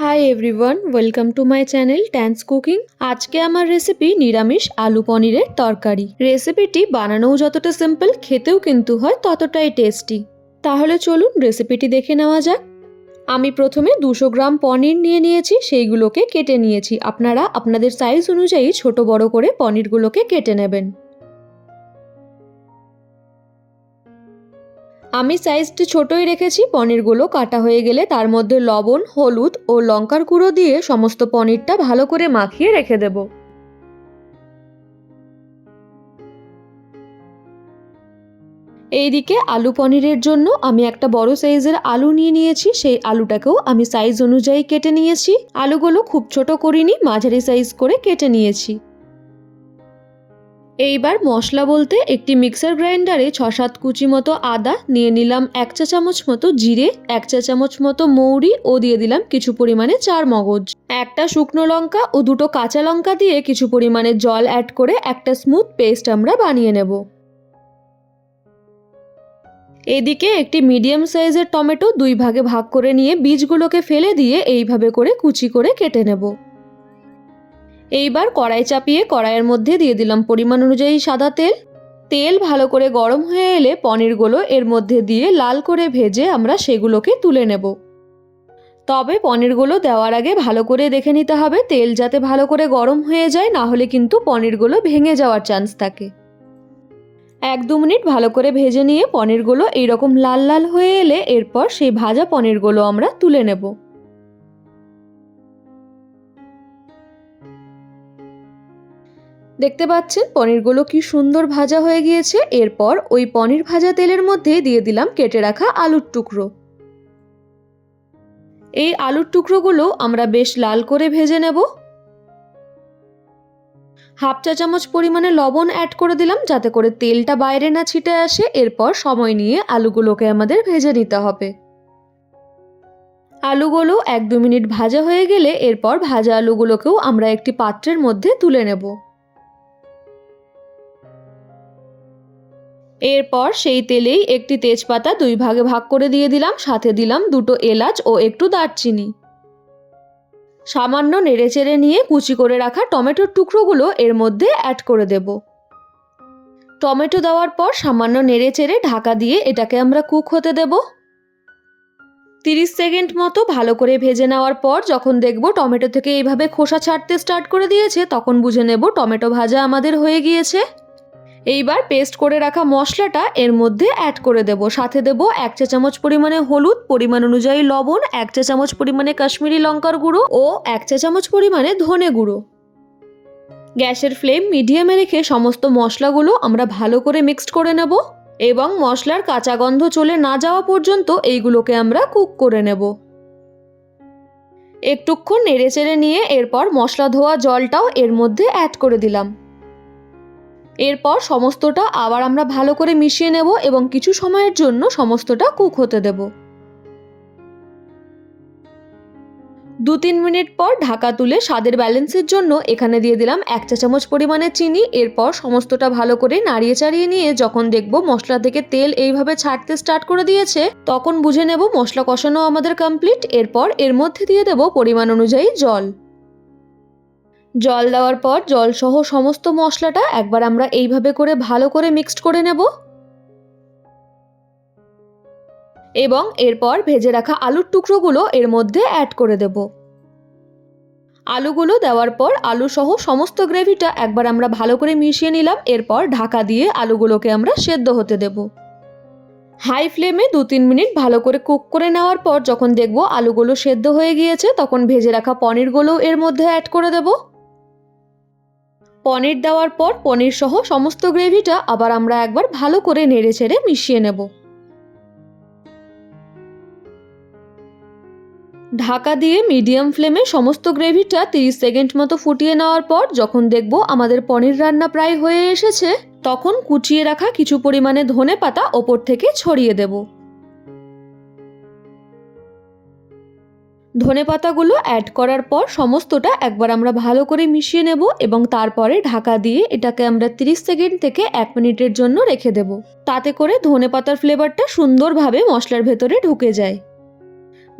Hi everyone welcome to my channel tends cooking আজকে আমার recipe নিরামিষ আলু পনিরের তরকারি। রেসিপিটি বানানোও যতটা সিম্পল খেতেও কিন্তু হয় ততটাই টেস্টি তাহলে চলুন রেসিপিটি দেখে নেওয়া যাক। আমি প্রথমে দুশো গ্রাম পনির নিয়ে নিয়েছি, সেইগুলোকে কেটে নিয়েছি। আপনারা আপনাদের সাইজ অনুযায়ী ছোট বড় করে পনিরগুলোকে কেটে নেবেন। আমি সাইজটি ছোটই রেখেছি, পনিরগুলো কাটা হয়ে গেলে তার মধ্যে লবণ, হলুদ ও লঙ্কার গুঁড়ো দিয়ে সমস্ত পনিরটা ভালো করে মাখিয়ে রেখে দেব। এইদিকে আলু পনিরের জন্য আমি একটা বড় সাইজের আলু নিয়ে নিয়েছি, সেই আলুটাকেও আমি সাইজ অনুযায়ী কেটে নিয়েছি। আলুগুলো খুব ছোট করিনি, মাঝারি সাইজ করে কেটে নিয়েছি। এইবার মশলা বলতে একটি মিক্সার গ্রাইন্ডারে ছ সাত কুচি মতো আদা নিয়ে নিলাম এক চা চামচ মতো জিরে, এক চা চামচ মতো মৌরি ও দিয়ে দিলাম কিছু পরিমাণে চার মগজ। একটা শুকনো লঙ্কা ও দুটো কাঁচা লঙ্কা দিয়ে কিছু পরিমাণে জল অ্যাড করে একটা স্মুথ পেস্ট আমরা বানিয়ে নেব। এদিকে একটি মিডিয়াম সাইজের টমেটো দুই ভাগে ভাগ করে নিয়ে বীজগুলোকে ফেলে দিয়ে এইভাবে করে কুচি করে কেটে নেব। এইবার কড়াই চাপিয়ে কড়াইয়ের মধ্যে দিয়ে দিলাম পরিমাণ অনুযায়ী সাদা তেল। তেল ভালো করে গরম হয়ে এলে পনিরগুলো এর মধ্যে দিয়ে লাল করে ভেজে আমরা সেগুলোকে তুলে নেব। তবে পনিরগুলো দেওয়ার আগে ভালো করে দেখে নিতে হবে তেল যাতে ভালো করে গরম হয়ে যায়, না হলে কিন্তু পনিরগুলো ভেঙে যাওয়ার চান্স থাকে। এক দু মিনিট ভালো করে ভেজে নিয়ে পনিরগুলো এইরকম লাল লাল হয়ে এলে এরপর সেই ভাজা পনিরগুলো আমরা তুলে নেব। দেখতে পাচ্ছেন পনিরগুলো কি সুন্দর ভাজা হয়ে গিয়েছে। এরপর ওই পনির ভাজা তেলের মধ্যে দিয়ে দিলাম কেটে রাখা আলুর টুকরো। এই আলুর টুকরোগুলো আমরা বেশ লাল করে ভেজে নেব। হাফ চা চামচ পরিমাণে লবণ অ্যাড করে দিলাম যাতে করে তেলটা বাইরে না ছিটে আসে। এরপর সময় নিয়ে আলুগুলোকে আমাদের ভেজে নিতে হবে। আলুগুলো এক দু মিনিট ভাজা হয়ে গেলে এরপর ভাজা আলুগুলোকেও আমরা একটি পাত্রের মধ্যে তুলে নেব। এরপর সেই তেলেই একটি তেজপাতা দুই ভাগে ভাগ করে দিয়ে দিলাম, সাথে দিলাম দুটো এলাচ ও একটু দারচিনি। সামান্য নেড়েচেড়ে নিয়ে কুচি করে রাখা টমেটোর টুকরোগুলো এর মধ্যে অ্যাড করে দেব। টমেটো দেওয়ার পর সামান্য নেড়েচেড়ে ঢাকা দিয়ে এটাকে আমরা কুক হতে দেব। তিরিশ সেকেন্ড মতো ভালো করে ভেজে নেওয়ার পর যখন দেখব টমেটো থেকে এইভাবে খোসা ছাড়তে স্টার্ট করে দিয়েছে, তখন বুঝে নেব টমেটো ভাজা আমাদের হয়ে গিয়েছে। এইবার পেস্ট করে রাখা মশলাটা এর মধ্যে অ্যাড করে দেব। সাথে দেব এক চা চামচ পরিমাণে হলুদ, পরিমাণ অনুযায়ী লবণ, এক চা চামচ পরিমাণে কাশ্মীরি লঙ্কার গুঁড়ো ও এক চা চামচ পরিমাণে ধনে গুঁড়ো। গ্যাসের ফ্লেম মিডিয়ামে রেখে সমস্ত মশলাগুলো আমরা ভালো করে মিক্সড করে নেব এবং মশলার কাঁচা গন্ধ চলে না যাওয়া পর্যন্ত এইগুলোকে আমরা কুক করে নেব। একটুক্ষণ নেড়ে চেড়ে নিয়ে এরপর মশলা ধোয়া জলটাও এর মধ্যে অ্যাড করে দিলাম। এরপর সমস্তটা আবার আমরা ভালো করে মিশিয়ে নেব এবং কিছু সময়ের জন্য সমস্তটা কুক হতে দেব। দু তিন মিনিট পর ঢাকা তুলে স্বাদের ব্যালেন্সের জন্য এখানে দিয়ে দিলাম এক চা চামচ পরিমাণে চিনি। এরপর সমস্তটা ভালো করে নাড়িয়ে চাড়িয়ে নিয়ে যখন দেখব মশলা থেকে তেল এইভাবে ছাড়তে স্টার্ট করে দিয়েছে, তখন বুঝে নেব মশলা কষানো আমাদের কমপ্লিট এরপর এর মধ্যে দিয়ে দেব পরিমাণ অনুযায়ী জল। জল দেওয়ার পর জলসহ সমস্ত মশলাটা একবার আমরা এইভাবে করে ভালো করে মিক্সড করে নেব। এবং এরপর ভেজে রাখা আলুর টুকরোগুলো এর মধ্যে অ্যাড করে দেব। আলুগুলো দেওয়ার পর আলু সহ সমস্ত গ্রেভিটা একবার আমরা ভালো করে মিশিয়ে নিলাম, এরপর ঢাকা দিয়ে আলুগুলোকে আমরা সেদ্ধ হতে দেব। হাই ফ্লেমে দু তিন মিনিট ভালো করে কুক করে নেওয়ার পর যখন দেখব আলুগুলো সেদ্ধ হয়ে গিয়েছে, তখন ভেজে রাখা পনিরগুলো এর মধ্যে অ্যাড করে দেবো। পনির দেওয়ার পর পনির সহ সমস্ত গ্রেভিটা আবার আমরা একবার ভালো করে নেড়ে ছেড়ে মিশিয়ে নেব। ঢাকা দিয়ে মিডিয়াম ফ্লেমে সমস্ত গ্রেভিটা তিরিশ সেকেন্ড মতো ফুটিয়ে নেওয়ার পর যখন দেখব আমাদের পনির রান্না প্রায় হয়ে এসেছে, তখন কুচিয়ে রাখা কিছু পরিমাণে ধনে পাতা ওপর থেকে ছড়িয়ে দেবো। ধনে পাতাগুলো অ্যাড করার পর সমস্তটা একবার আমরা ভালো করে মিশিয়ে নেব এবং তারপরে ঢাকা দিয়ে এটাকে আমরা 30 সেকেন্ড থেকে এক মিনিটের জন্য রেখে দেব। তাতে করে ধনে পাতার ফ্লেভারটা সুন্দরভাবে মশলার ভেতরে ঢুকে যায়।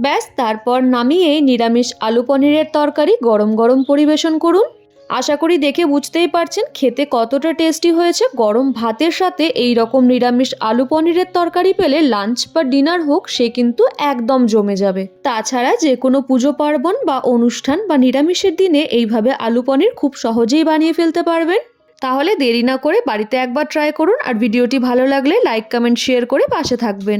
ব্যাস, তারপর নামিয়ে নিরামিষ আলু পনিরের তরকারি গরম গরম পরিবেশন করুন। আশা করি দেখে বুঝতেই পারছেন খেতে কতটা টেস্টি হয়েছে। গরম ভাতের সাথে এই রকম নিরামিষ আলু পনিরের তরকারি পেলে লাঞ্চ বা ডিনার হোক, সে কিন্তু একদম জমে যাবে। তাছাড়া যে কোনো পুজো পার্বণ বা অনুষ্ঠান বা নিরামিষের দিনে এইভাবে আলু পনির খুব সহজেই বানিয়ে ফেলতে পারবেন। তাহলে দেরি না করে বাড়িতে একবার ট্রাই করুন। আর ভিডিওটি ভালো লাগলে লাইক কমেন্ট শেয়ার করে পাশে থাকবেন।